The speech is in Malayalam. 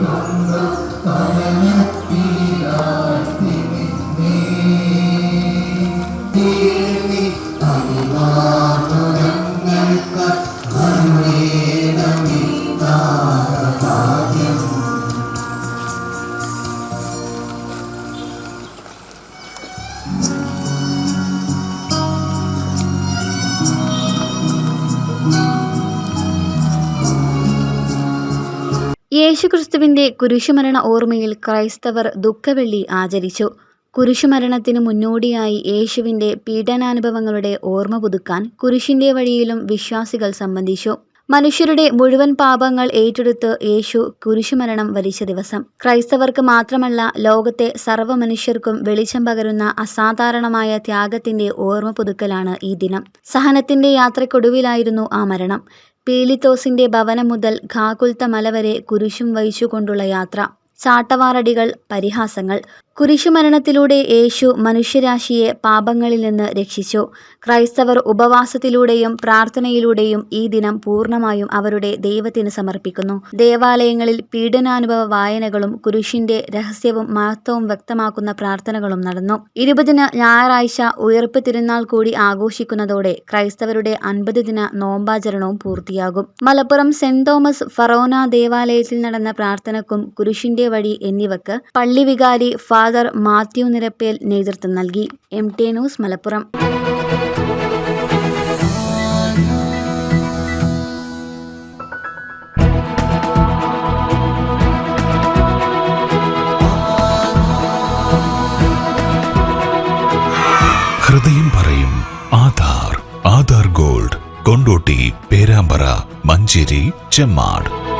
Yeah. യേശുക്രിസ്തുവിന്റെ കുരിശുമരണ ഓർമ്മയിൽ ക്രൈസ്തവർ ദുഃഖവെള്ളി ആചരിച്ചു. കുരിശുമരണത്തിന് മുന്നോടിയായി യേശുവിന്റെ പീഡനാനുഭവങ്ങളുടെ ഓർമ്മ പുതുക്കാൻ കുരിശിന്റെ വഴിയിലും വിശ്വാസികൾ സംബന്ധിച്ചു. മനുഷ്യരുടെ മുഴുവൻ പാപങ്ങൾ ഏറ്റെടുത്ത് യേശു കുരിശുമരണം വരിച്ച ദിവസം. ക്രൈസ്തവർക്ക് മാത്രമല്ല ലോകത്തെ സർവ മനുഷ്യർക്കും വെളിച്ചം പകരുന്ന അസാധാരണമായ ത്യാഗത്തിന്റെ ഓർമ്മ പുതുക്കലാണ് ഈ ദിനം. സഹനത്തിന്റെ യാത്രയ്ക്കൊടുവിലായിരുന്നു ആ മരണം. പീലിത്തോസിന്റെ ഭവനം മുതൽ ഖാകുൽത്ത മല വരെ കുരിശും വഹിച്ചുകൊണ്ടുള്ള യാത്ര. ചാട്ടവാറടികൾ, പരിഹാസങ്ങൾ. കുരിശുമരണത്തിലൂടെ യേശു മനുഷ്യരാശിയെ പാപങ്ങളിൽ നിന്ന് രക്ഷിച്ചു. ക്രൈസ്തവർ ഉപവാസത്തിലൂടെയും പ്രാർത്ഥനയിലൂടെയും ഈ ദിനം പൂർണമായും അവരുടെ ദൈവത്തിന് സമർപ്പിക്കുന്നു. ദേവാലയങ്ങളിൽ പീഡനാനുഭവ വായനകളും കുരിശിന്റെ രഹസ്യവും മഹത്വവും വ്യക്തമാക്കുന്ന പ്രാർത്ഥനകളും നടന്നു. ഇരുപതിന് ഞായറാഴ്ച ഉയർപ്പ് തിരുനാൾ കൂടി ആഘോഷിക്കുന്നതോടെ ക്രൈസ്തവരുടെ അൻപത് ദിന നോമ്പാചരണവും പൂർത്തിയാകും. മലപ്പുറം സെന്റ് തോമസ് ഫറോന ദേവാലയത്തിൽ നടന്ന പ്രാർത്ഥനക്കും കുരിശിന്റെ വഴി എന്നിവക്ക് പള്ളി വികാരി ഫാ. മാത്യു നിരപ്പേൽ നേതൃത്വം നൽകി. എം. ടി. ന്യൂസ് മലപ്പുറം ഹൃദയം പറയും ആധാർ ആധാർ ഗോൾഡ് കൊണ്ടോട്ടി പേരാമ്പ്ര മഞ്ചേരി ചെമ്മാട്